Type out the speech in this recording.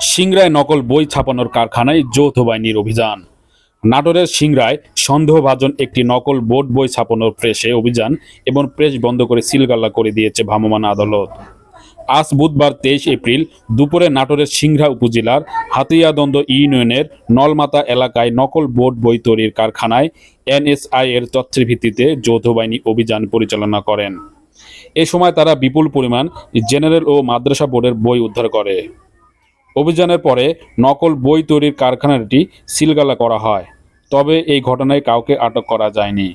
সিংড়ায় নকল বই ছাপানোর কারখানায় যৌথ বাহিনীর অভিযান। নাটোরের সিংড়ায় সন্দেহভাজন একটি নকল বোর্ড বই ছাপানোর প্রেসে অভিযান এবং প্রেস বন্ধ করে সিলগাল্লা করে দিয়েছে ভ্রাম্যমাণ আদালত। আজ বুধবার তেইশ এপ্রিল দুপুরে নাটোরের সিংড়া উপজেলার হাতিয়াদন্দ ইউনিয়নের নলমাতা এলাকায় নকল বোর্ড বই তৈরির কারখানায় এনএসআই এর তথ্যের ভিত্তিতে যৌথ বাহিনী অভিযান পরিচালনা করেন। এ সময় তারা বিপুল পরিমাণ জেনারেল ও মাদ্রাসা বোর্ডের বই উদ্ধার করে। অভিযানের পরে নকল বই তৈরির কারখানাটি সিলগালা করা হয়, তবে এই ঘটনায় কাউকে আটক করা যায়নি।